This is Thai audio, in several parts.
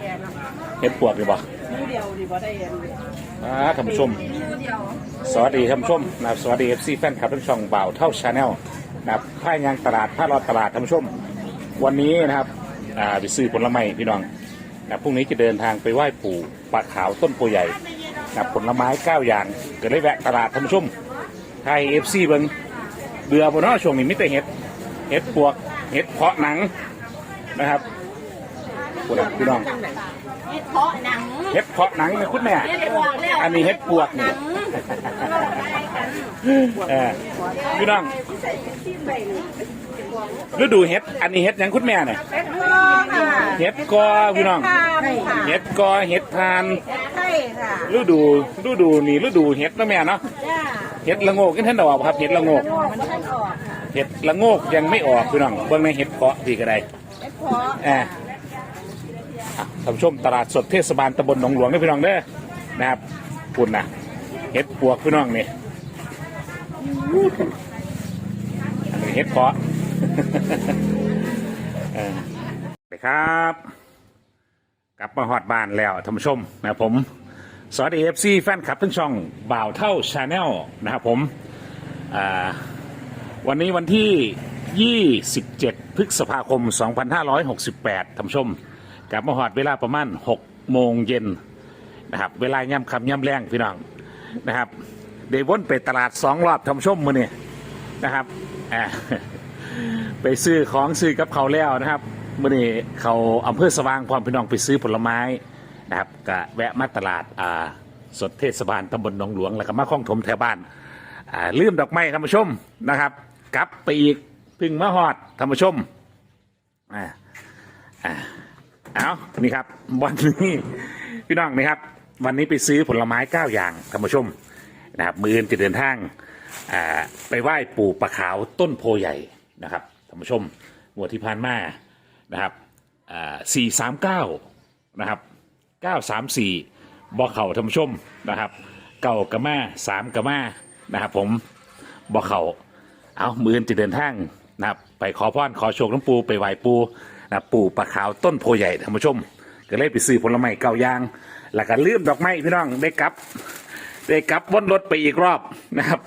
แก่แล้วเฮ็ดปวกดีบ่มือเดียวดีบ่ได้เห็นอ่าท่านผู้ชมสวัสดีท่านผู้ชมนะครับสวัสดีเอฟซีแฟนคลับทั้งช่องบ่าวเท่าชาแนลนะครับผ้ายางตลาดผ้ารอดตลาดท่านผู้ชม วันนี้นะครับอ่าไปซื้อผลไม้พี่น้องนะพรุ่งนี้จะเดินทางไปไหว้ปู่ปลาขาวต้นโพใหญ่นะผลไม้เก้าอย่างก็เลยแวะตลาดท่านผู้ชมไทยเอฟซีเบิงเบื่อบนน้อช่วงนี้มิแต่เห็ดเห็ดปวกเห็ดเพาะหนังนะครับ คุณพี่น้องเฮ็ดเพาะหนังเห็ดเพาะหนังเนี่ยคุณแม่เฮ็ดปวกแล้วอันนี้เห็ดปวกนี่เออพี่น้องฤดูเห็ด อันนี้เห็ดหยังคุณแม่เนี่ยเป็ดพ่อค่ะเห็ดกอพี่น้องทานค่ะเห็ดกอเห็ดทานใช่ค่ะฤดูฤดูนี่ฤดูเห็ดนะแม่เนาะจ้าเห็ดละโงกกันท่านดอกครับเห็ดละโงกมันท่านออกค่ะเห็ดละโงกยังไม่ออกพี่น้องเบิ่งในเห็ดเพาะดีก็ได้เป็ดเพาะเอ่า ท่านผู้ชมตลาดสดเทศบาลตำบลหนองหลวงนี่พี่น้องเด้อนะครับคุณนะเห็ดปวกพี่น้องนี่อันนี้เห็ดเพาะเออไปครับ กลับมาฮอดบ้านแล้วท่านผู้ชมนะผมสวัสดีเอฟซีแฟนคลับทั้งช่องบ่าวเท่าชาแนลนะครับผมวันนี้วันที่ 27 พฤษภาคม 2568ท่านผู้ชม กลับมาหอดเวลาประมาณ6โมงเย็นนะครับ เวลาย่ำคำย่ำแรงพี่น้องนะครับเดวนไปตลาดสองรอบท่านผู้ชมมือนี่นะครับอ่าไปซื้อของซื้อกับเขาแล้วนะครับมื่อนี้เขาอำเภอสว่างความพี่น้องไปซื้อผลไม้นะครับก็แวะมาตลาดอ่าสดเทศบาลตำบลหนองหลวง แล้วก็มาคล้องถมแถวบ้านอ่าลืมดอกไม้ท่านผู้ชมนะครับ กลับไปอีกพึ่งมาฮอดท่านผู้ชมอ่าอ่า เอานี่ครับวันนี้พี่น้องนี่ครับ วันนี้ไปซื้อผลไม้เก้าอย่างท่านผู้ชมนะครับมืออนจะเดินทางไปไหว้ปู่ปะขาวต้นโพใหญ่นะครับท่านผู้ชมงวดที่ผ่านมานะครับสี่สามเก้านะครับเก้าสามสี่บอเข่าท่านผู้ชมนะครับ เก่ากะมาสามกะมานะครับ ผมบอเขาเอามืออนจะเดินทางนะครับไปขอพรขอโชคน้ำปูไปไหว้ปู นะปู่ปะขาวต้นโพใหญ่ท่านผู้ชม ก็เลยไปซื้อผลไม้เก่าอยาง แล้วก็ลืมดอกไม้พี่น้องได้กลับ ได้กลับวนรถไปอีกรอบนะครับ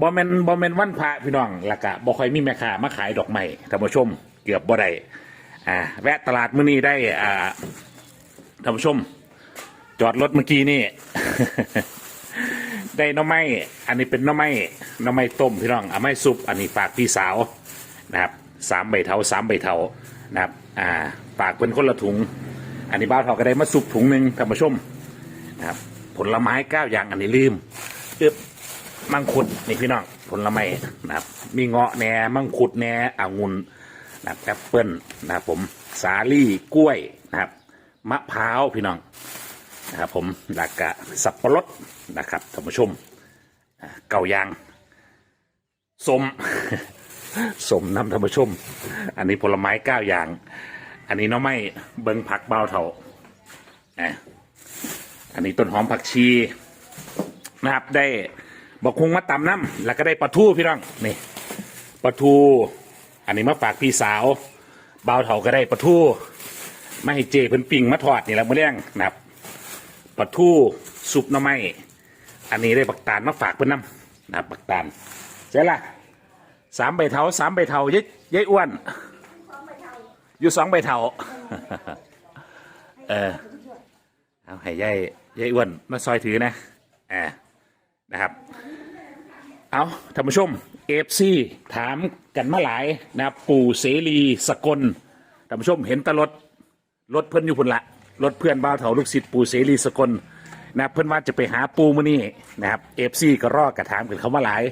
บอมเมนบอมเมนวันพระพี่น้องแล้วก็บ่ค่อยมีแม่ค้ามาขายดอกไม้ท่านผู้ชม เกือบบ่ได้อ่าแวะตลาดมื้อนี้ได้อ่าท่านผู้ชม จอดรถเมื่อกี้นี่ ได้น้อไม้อันนี้เป็นน้อไม้น้อไม้ต้มพี่น้องเอาไม้ซุป อันนี้ฝากพี่สาวนะครับสามใบเทาสามใบเทา นะครับอ่าฝากเป็นคนละถุง อันนี้บ้าวทาก็ได้มาซุปถุงหนึ่งท่านผู้ชมนะครับผลไม้เก้าอย่างอันนี้ลืมเอึบมังคุดนี่พี่น้องผลไม้นะครับ มีเงาะแหนมังคุดแหนองุ่นนะครับแอปเปิ้ลนะครับผมสาลี่กล้วยนะครับ มะพร้าวพี่น้องนะครับผมหลักกะสับปะรดนะครับท่านผู้ชมอ่าเก่ายางสม สมน้ำท่านผู้ชมอันนี้ผลไม้เก้าอย่าง อันนี้น้อไม่เบิงผักเบาเถาอะอันนี้ต้นหอมผักชีนะครับ ได้บอกคงมาตำน้ำแล้วก็ได้ปลาทูพี่น้องนี่ปลาทู อันนี้มาฝากพี่สาวเบาเถาก็ได้ปลาทูไม่ให้เจเพิ่นปิ่งมาทอดนี่แหละมื่อเรื่องนะครับปลาทูซุปหน้ำไม้อันนี้ได้ปักตาลมาฝากเพื่อนน้ำนะครับปักตาลเจ๊ละ สามใบเทาสามใบเทายัยยัยอ้วน อยู่สองใบเทาเออเอาให้ยัยยัยอ้วนมาซอยถือนะอ่านะครับ เอาท่านผู้ชมเอฟซีถามกันมาหลายนะครับ ปู่เสรีสกลท่านผู้ชมเห็นแตรถรถเพื่อนอยู่พุ่นละรถเพื่อนบ้าวเถาลูกศิษย์ปูเสรีสกล นะเพื่อนว่าจะไปหาปูมื่อนี้นะครับเอฟซีก็รอกระถามกันเขามาหลาย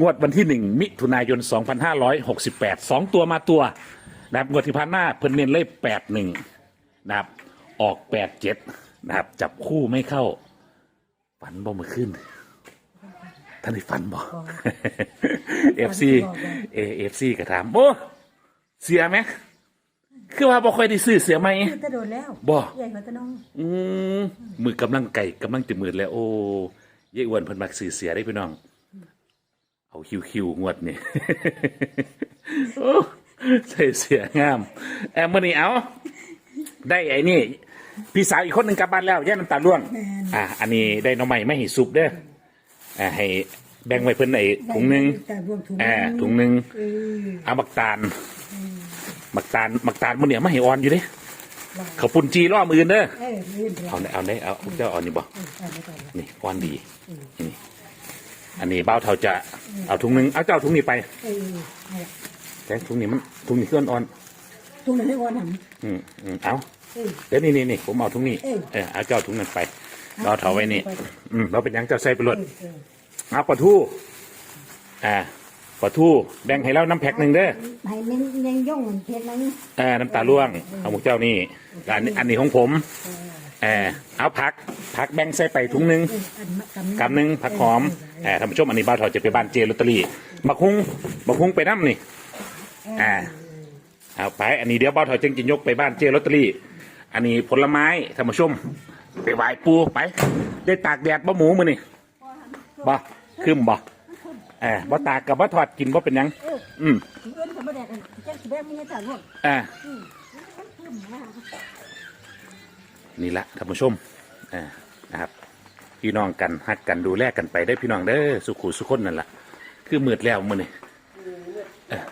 งวดวันที่หนึ่งมิถุนายน 2568 2 ตัวมาตัวนะครับงวดที่ผ่านหน้าเพื่อนเน้นเลข81นะครับออก 87นะครับจับคู่ไม่เข้า ฝันบ่มาขึ้นท่านได้ฝันบ่เอฟซีเอฟซีก็ถามโอ้เสียไหม คือว่าบ่ค่อยได้ซื้อเสือไหมจะโดนแล้วบ่ ใหญ่กว่าตะน้องอืมมือกำลังไก่กำลังจะมืดแล้ว โอ้ยายอ้วนเพิ่นมักซื้อเสียได้พี่น้อง เอาคิวคิวๆงวดนี่ โอ้ใส่เสียงามแอมมื้อนี้เอาได้ไอ้นี่ พี่สาวอีกคนหนึ่งกลับบ้านแล้วแย่น้ำตาล่วง อ่าอันนี้ได้หน้องใหม่ไม่ให้ซุปเด้ออ่าให้แบ่งไว้เพิ่นไอ้ถุงหนึ่งแต่รวมถุงอ่าถุงหนึ่ง เออเอาบักตาล บักตาลบักตาลมันเนี่ยไม่ให้อ่อนอยู่เด้เขาวปุ่นจีร่อมือเด้อเออลื่นเถอะเอาได้เอาได้เอาเจ้าเอานี่บ่เออเอาไปก่อนเลยนี่อ่อนดีนี่อันนี้เบ้าเท่าจะเอาถุงหนึ่งเอาเจ้าถุงนี้ไปเออเอาละแต่ถุงนี้มันถุงนี้เคลื่อนอ่อนถุงนั้นให้วอนหอืมอืมเอาำเออ เดี๋ยวนี่นี่นี่ผมเอาถุงนี้เออ เออเอาเจ้าถุงนั้นไปเราเถาไว้นี่ อืมเราเป็นหยังเจ้าใส่ไปรวด เออเออเอาปลาทู อ่า ปลาทูแบ่งให้เราน้ำแพ็คหนึ่งเด้อให้มันยังย่องเหมือนเพชรนั้นเออน้ำตาล่วงเอาหมูเจ้านี่อันนี้อันนี้ของผมเออเอาผักผักแบ่งใส่ไปถุงหนึ่งเอออันมะกำกำหนึ่งผักหอมเออท่านผู้ชมอันนี้บ้าวเถาจะไปบ้านเจลอตเตอรี่บักฮุงบักฮุงไปน้ำนี่อ่าเอาไปอันนี้เดี๋ยวบ้าวเถาจึงจะยกไปบ้านเจลอตเตอรี่ อันนี้ผลไม้ท่านผู้ชมไปไหว้ปูไป ได้ตากแดดบ่หมูมือนี่บ่คืมบ่เออบ่ตากกับบ่ทอดกินบ่เป็นหยังอืมเอื้อนกับมะแดกกันแจ้งสิแบกมึงจะจ่ายหมดอ่านี่ละท่านผู้ชมอ่านะครับ พี่น้องกันฮักกันดูแลกันไปได้อพี่น้องเด้อสุขุสุขคนนั่นแหละคือมืดแล้วมื้อนี่เอ้อ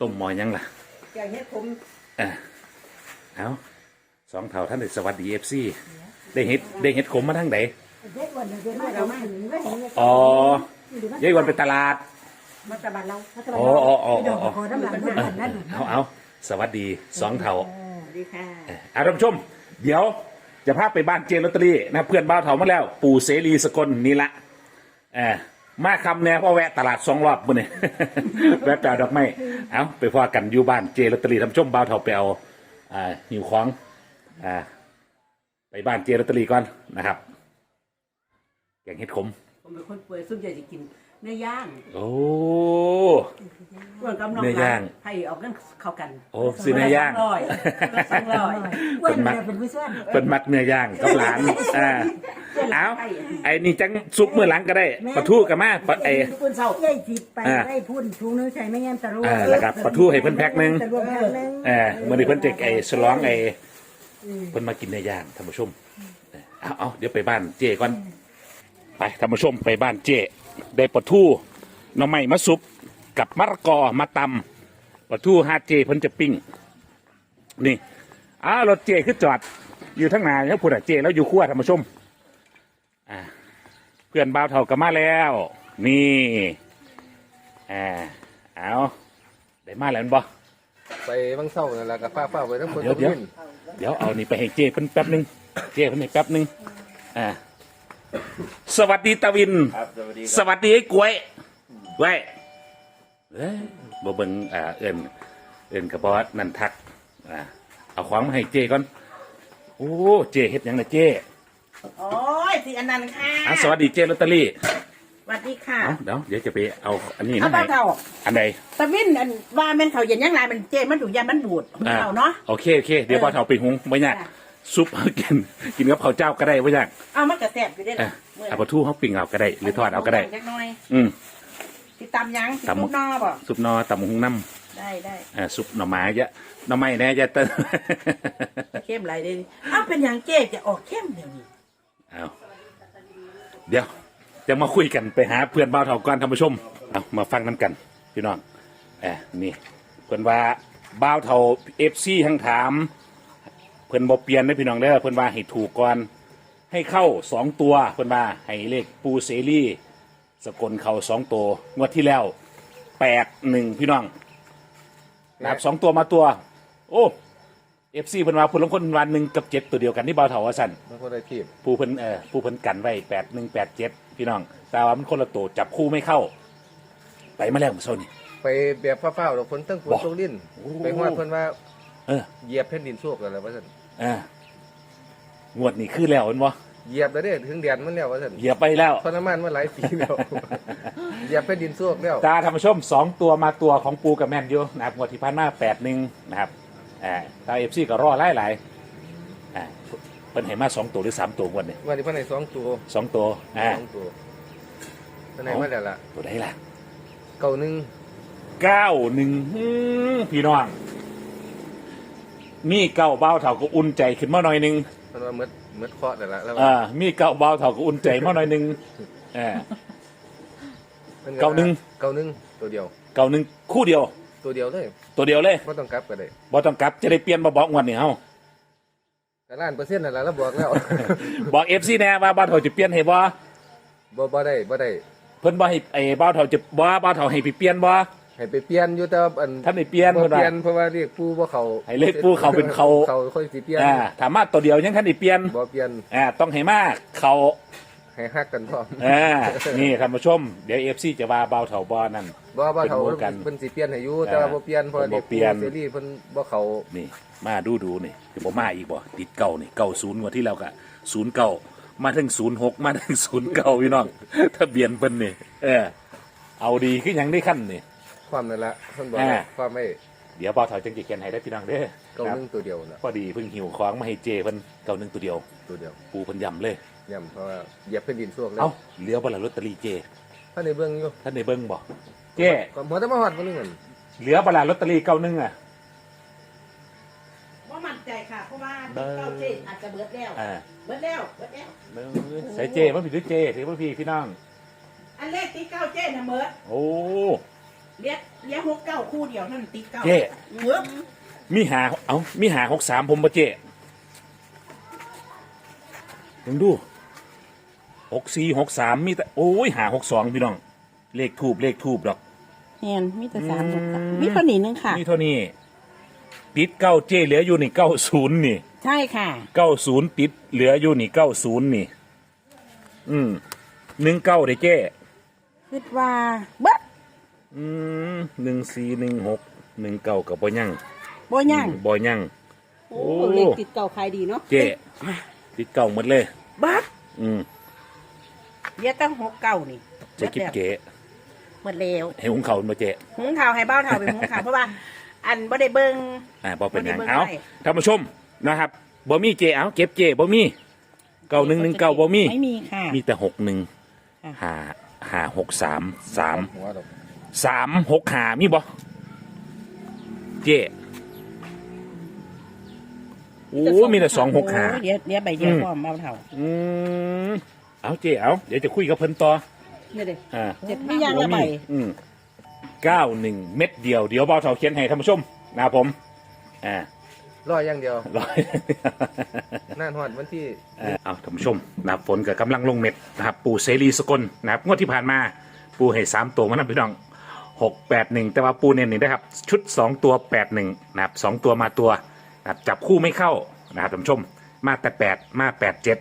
ต้มหมอยังล่ะอย่างเฮ็ดผมเออเอาสองเท่าท่านได้สวัสดีเอฟซีได้เฮ็ดได้เฮ็ดขมมาทั้งไหนเด็กวันเดียวมาเรามาถึงไม่เห็นเลยอ๋อ ยายวันไปตลาดมาตะบัดเรามาตะบัดอ๋อเราอ๋ออ๋อ ไปดอกขอน้ำหลังน้ำหลังนั่นเอาเอาสวัสดีสองเท่าสวัสดีค่ะอาท่านผู้ชม เดี๋ยวจะพาไปบ้านเจนลอตเตอรี่นะเพื่อนบ้าวเถามาแล้ว ปู่เสรีสกลนี่ละเออมาคำแน่เพราะแวะตลาดสองรอบมื้อนี่ แวะจ่าดอกไม้เอาไปพอกันอยู่บ้านเจลอตเตอรี่ท่านผู้ชมบ้าวเถาไปเอาอ่าหิวของอ่าไปบ้านเจลอตเตอรี่ก่อนนะครับแกงเห็ดขมผม เป็นคนป่วยส่วนใหญ่จะกินเนื้อย่างโอ้ส่วนกำลังเนื้อย่าง ให้ออกเงินเข้ากันโอ้ซื้อเนื้อย่างสองร้อยสองร้อยอ้วนเนี่ยเป็นผู้ช่วยเป็นมักเนื้อย่างกับหลานอ่าเอาไอ้นี่จังซุปเมื่อหลังก็ได้ปลาทูกับมาปลาไอ้ทุกคนเศร้ายัยจิไปได้พูดถุงนึงใส่ไม่งั้นตะลุอ่าแล้วครับปลาทูให้เพิ่นแพ็คหนึ่งตะลุแพ็คหนึงเออมื่อนี้เพิ่นเจกไอ้ฉลองไอ้เพิ่นมากินเนื้อย่างท่านผู้ชม เอาเอาเดี๋ยวไปบ้านเจก่อน ไปท่านผู้ชมไปบ้านเจได้ปลาทูหน่อไม้มาซุปกับมะละกอมาตำปลาทูฮาเจเพิ่นจะปิ้งนี่อ้าวรถเจคือจอด อยู่ทั้งหนาแล้วพูดอะเจแล้วอยู่ขั้วท่านผู้ชมอ่าเพื่อนบ่าวเท่ากับมาแล้ว นี่อ่าเอาได้มาแล้วแม่นบ่ ไปบางเศร้านั่นแหละกับฟ้าฟ้าไปทั้งคนเดี๋ยวทุกเดี๋ยวทิน เดี๋ยวเอานี่ไปให้เจ้เพิ่นแป๊บหนึงเจ้เพิ่นให้แป๊บหนึงอ่า สวัสดีตาวินสวัสดีไอ้กล้วยไว้เอ้ยบ่เบิ่งอ่าเอิ้นเอิ้นกับบอสนั่นทักอ่าเอาของมาให้เจ้ก่อน โอ้เจ้เฮ็ดหยังน่ะเจ้โอ้ยสิอันนั้นค่ะอะสวัสดีเจ้ลอตเตอรี่สวัสดีค่ะ เอาเดี๋ยวเดี๋ยวจะไปเอาอันนี้เอามาบ้าให้เท่า อันใดตะวินอันว่าแม่นเขาเย็นยังไงมันเจมันถูกยามันบูดของอ่าเราเนาะ โอเคโอเค เดี๋ยวบ่าวเฒ่าไปหุงบ่ยากจ้ะ ซุปกิน กินกับข้าวเจ้าก็ได้บ่ยากเอามันกระแสบอยู่ได้เอะละเอาปลาทูเขาปิ้งเอาก็ได้ หรือทอดเอาก็ได้ จักหน่อยอืม สิตำยังสิตำ ลูกนอบ่ซุปนอตำบักหุงน้ได้ได้ำอ่าซุปหน่อไม้เยอะหน่อไม้แน่จะเต้น เข้มไหลเลยอ้าวเป็นหยังเจ๊จะออกเข้มเดี๋ยวนี้เอาเดี๋ยวจะมาคุยกันไปหาเพื่อนบ้าวเถาก่อนท่านผู้ชมเอามาฟังน้ำกันพี่น้องแอบนี่เพื่อนว่าบ้าวเถาเอฟซีทั้งถามเพื่อนบอเปลี่ยนนะพี่น้องเด้อเพื่อนว่าให้ถูกก่อนให้เข้าสองตัวเพื่อนว่าให้เลขปูเซรี่สกลเข้าสองตัวงวดที่แล้วแปดหนึ่งพี่น้องนะครับสองตัวมาตัว โอ้เอฟซีเพิ่นว่าเพิ่นลงคนวันหนึ่งกับเจ็ดตัวเดียวกันที่เบาเถาว่าสั่น มันคนได้ทีบผู้เพิ่นเอ่อผู้เพิ่นกันไว้แปดหนึ่งแปดเจ็ดพี่น้อง แต่ว่ามันคนละตัวจับคู่ไม่เข้า ไปมาแล้วเมื่อเช้านี่ ไปแบบฟ้าฟ้าเราคนตั้งฝนบอกตกลิ้นโอ้ ไปฮอดเพิ่นว่าเออเหยียบแผ่นดินโชคอะไรวะท่าน อ่างวดนี้คือแล้วเห็นบ่เหยียบแล้วเด้ถึงเดือนมันแล้ววะท่านเหยียบไปแล้วทรมานมาหลายปีแล้ว เหยียบแผ่นดินโชคแล้วตาธรรมชมสองตัวมาตัวของปูกับแมนอยู่นะครับงวดที่ผ่านมาแปดหนึ่งนะครับอ่าตาเอฟซีก็รอหลายหลายๆอ่าเพิ่นให้มาสองตัวหรือสามตัวงวดนี้วันนี้เพิ่นให้สองตัวสองตัวอ่าสองตัวเพิ่นให้มาแล้วล่ะตัวไหนล่ะเก่าหนึงเก้าหนึ่งพี่น้อง มีเก้าเบ้าเท่าก็อุ่นใจขึ้นมาหน่อยหนึงมันว่าเมืดเมืดเคาะแต่นละแล้วอ่ามีเก้าเบ้าเท่าก็อุ่นใจมาหน่อยหนึงเออมันเก้าหนึ่ง เก้าหนึ่งตัวเดียว เก้าหนึ่งคู่เดียว ตัวเดียวเลยตัวเดียวเลยไม่ต้องกลับก็ได้บ่ต้องกลับจะได้เปลี่ยนมาบอกงวันนี้เฮาแต่ล้านเปอร์เซ็นต์นั่นแหละแล้วบอกแล้ว บอกเอฟซีแน่ว่าบ้าวเท่าจะเปลี่ยนให้บ่บ่บ่ได้บ่ได้เพิ่นบ่ให้ไอ้บ้าวเท่าจะบ่บ้าวเท่าให้ไปเปลี่ยนบ่ ให้ไปเปลี่ยนอยู่แต่ว่าอันท่านได้เปลี่ยนบ่เพิ่นเปว่า ลี่ยนเพราะว่าเรียกปูบ่เขาให้เรียกปู่เขาเป็นเขา เขาค่อยสิเปลี่ยนอ่าถามมาตัวเดียวยังคันได้เปลี่ยนบ่เปลี่ยนอ่าต้องให้มากเขาให้ฮักกันพร้อมอ่านี่ท่านผู้ชมเดี๋ยวเอฟซีจะว่าเบาเถาบอนั่น บ่บ่เขาเป็นหมู่กันเพิ่นสิเปลี่ยนให้อยู่แต่ว่าบ่เปลี่ยนเพราะเพิ่นบ่เด็กเปลี่ยน เสรีเพิ่นบ่เขานี่ มาดูดูนี่จะบอกมาอีกบ่ติดเก่านี่เก่าศูนย์กว่าที่เรากะศูนย์เก่ามาถึงศูนย์หกมาถึงศูนย์เก่าพี่น้องทะเบียนเพิ่นนี่เออเอาดีขึ้นยังได้ขั้นนี่ ความนั่นละเพิ่นบอกอ่าว่า ความไม่เดี๋ยวเบาเถาจังจะเขียนให้ได้พี่น้องเด้อเก้าครับหนึ่งตัวเดียวน่ะพอดีเพิ่งหิวของมาให้เจเพิ่นเก่าหนึ่งตัวเดียว ตัวเดียวปูเพิ่นยำเลย ย่ำเพราะว่าเหยียบแผ่นดินช่วงเลยเอ้าเหลี้ยวบละลอตเตอรี่เจ ถ้าในเบื้องอยู่ท่านในเบิ้งบ่เจก็หัวแต่มาฮอดบ่นึงนั่นเหลือบละลอตเตอรี่เก้าหนึ่งอะ ว่ามั่นใจค่ะ เพราะว่าเบิ่งเก้าเจ็ดอาจจะเบิดแล้ว อ่าเบิดแล้ว เบิดแล้วเบิ่งใส่เจมันผิดหรือเจถือว่าพี่พี่น้อง อันแรกตีเก้าเจ็ดนะเบิด โอ้ เลี้ยเลี้ยหกเก้าคู่เดียวนั่นตีเก้าเจ๊เวิบมีหาเอ้ามีหาหกสามผมปะเจ๊ลองดูหกสี่หกสามมีแต่โอ้ยหาหกสองพี่น้อง เลขทูบเลขทูบดอกเห็นมีแต่สามอืมมีเท่านี้นึงค่ะ นี่เท่านี้ ติดเก้าเจ๊เหลืออยู่นี่เก้าศูนย์นี่ใช่ค่ะ เก้าศูนย์ติดเหลืออยู่นี่เก้าศูนย์นี่ อืมหนึ่งเก้าเด้เจ๊คิดว่าเบิด อืมหนึ่งสี่หนึ่งหกหนึ่งเก้ากับบ่ยังบ่ยังบ่ยังโอ้ เลขติดเก่าใครดีเนาะเจ๊ติดเก้าหมดเลยเบิดอืมเลี้ยตั้งหกเก้านี่เจ๊คิดเก๋หมดแล้วให้หุงเขาวมาเจ๊หุงข่าวให้เบ้าเท่าเป็นหุงข่าวเพราะว่า อันบ่ได้เบิ่ง อ่าบอเป็นหยังบ่ได้เบิ่งเอาไว้ท่านผู้ชมนะครับบ่มีเจ๊เอาเก็บเจ๊บ่มีเก้าหนึ่งหนึ่งเก้าบ่มีไม่มีค่ะ มีแต่หกหนึ่งค่ะ หาหาหกสามสามหัวดอก สามหกหามีบ่เจ๊โอ้มีแต่สองหกหาโเดี๋ยวเดี๋ยวใบเดียวอืมพร้อมเบ้าเท่าอืมเอาเจ๊เอาเดี๋ยวจะคุยกับเพิ่นต่อนี่เลยอ่าเจ็ดมีห้าย่างละใบอืมเก้าหนึ่งเม็ดเดียวเดี๋ยวเบาเท่าเขียนให้ท่านผู้ชมนะครับผมอ่าร้อยอย่างเดียวร้อยน่านฮอดวันที่เอ่อเอาท่านผู้ชมนะครับฝนกับกำลังลงเม็ดนะครับ ปู่เสรีสกลนะครับงวดที่ผ่านมา ปูให้สามตัวมานะพี่น้อง หกแปดหนึ่งแต่ว่าปูเน้นนี่นะครับ ชุดสองตัวแปดหนึ่งนะครับสองตัวมาตัวนะครับจับคู่ไม่เข้านะครับท่านผู้ชม มาแต่แปดมาแปดเจ็ด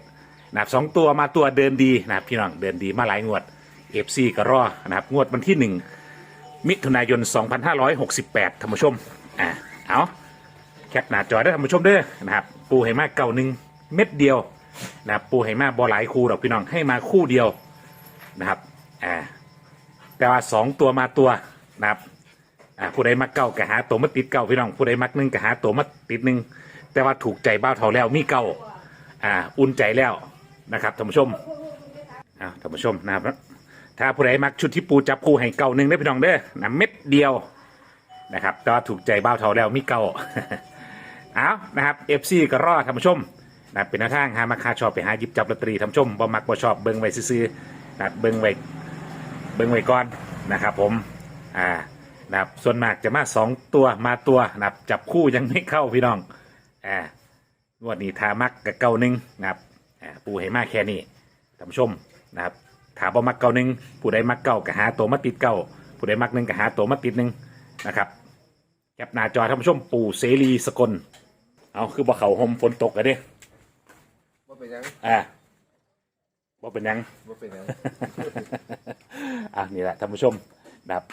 นะครับสองตัวมาตัวเดินดีนะครับพี่น้องเดินดีมาหลายงวดเอฟซีก็รอนะครับงวดวันที่หนึ่งมิถุนายน 2568ท่านผู้ชม อ่าเอาแคปหน้าจอได้ท่านผู้ชมเด้อนะครับ ปูให้มาเก่าหนึ่งเม็ดเดียวนะครับปูให้มาบอหลายคู่ดอกพี่น้องให้มาคู่เดียวนะครับ อ่า แต่ว่าสองตัวมาตัวนะครับอ่าผู้ใดมักเก่ากะหาตัวมาติดเก่าพี่น้องผู้ใดมักหนึ่งกะหาตัวมาติดหนึ่งแต่ว่าถูกใจบ้าวเท่าแล้วมีเก่าอ่าอุ่นใจแล้วนะครับท่านผู้ชมอ่าท่านผู้ชมนะครับถ้าผู้ใดมักชุดที่ปูจับคู่ให้เก่าหนึ่งได้พี่น้องเด้อนะเม็ดเดียวนะครับแต่ว่าถูกใจบ้าวเท่าแล้วมีเก่าเอานะครับเอฟซีก็รอดท่านผู้ชมนะเป็นหน้าทางหามาคาชอบไปหาหยิบจับลอตเตอรี่ท่านผู้ชมบ่มักบ่ชอบเบิ่งไว้ซื้อๆนะครับเบิ่งไว้ เบิ่งไว้ก่อนนะครับผมอ่านะครับส่วนมากจะมาสองตัวมาตัวนะครับจับคู่ยังไม่เข้าพี่น้องอ่างวดนี้ทามักกับเก่าหนึ่งนะครับอ่าปูให้มาแค่นี้ท่านผู้ชมนะครับถามบ่มักเก่าหนึ่งผู้ใดมักเก่าก็หาตัวมาติดเก่าผู้ใดมักหนึ่งก็หาตัวมาติดหนึ่งนะครับแคปหน้าจอท่านผู้ชมปู่เสรีสกลเอาคือบ่เขาหมฝนตกกันเด้ว่าเป็นหยังอ่า บ่เป็นหยัง ว่าเป็นหยัง อะนี่แหละท่านผู้ชมนะครับ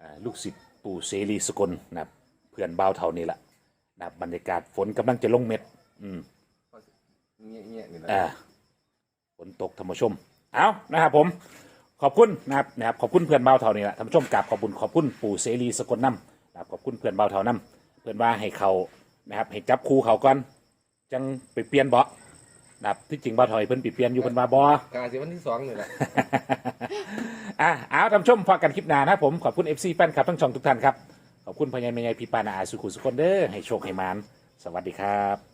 อ่าลูกศิษย์ปู่เสรีสกลนะครับเพื่อนบ่าวเท่านี้แหละนะครับบรรยากาศฝนกำลังจะลงเม็ด อืม เงี้ยเงี้ยๆนี่แหละ อ่าฝนตกท่านผู้ชม เอานะครับผมขอบคุณนะครับนะครับขอบคุณเพื่อนเบาเท่านี่แหละท่านผู้ชมกราบขอบคุณขอบคุณปู่เสรีสกลน้ำนะครับขอบคุณเพื่อนเบาเท่าน้ำเพื่อนว่าให้เขานะครับให้จับคู่เขาก่อนจังไปเปลี่ยนเบาะ นะครับที่จริงเบาเท่าให้เพิ่นไปเปลี่ยนอยู่เพิ่นว่าบ่ กาสิวันที่สองนี่แหละ อะเอาท่านผู้ชมพอกันคลิปหน้านะครับผม ขอบคุณ FC แฟนคลับทั้งช่องทุกท่านครับ ขอบคุณพญายแม่ยายพี่ปานาอาสุขุสุคนเด้อให้โชคให้มาน สวัสดีครับ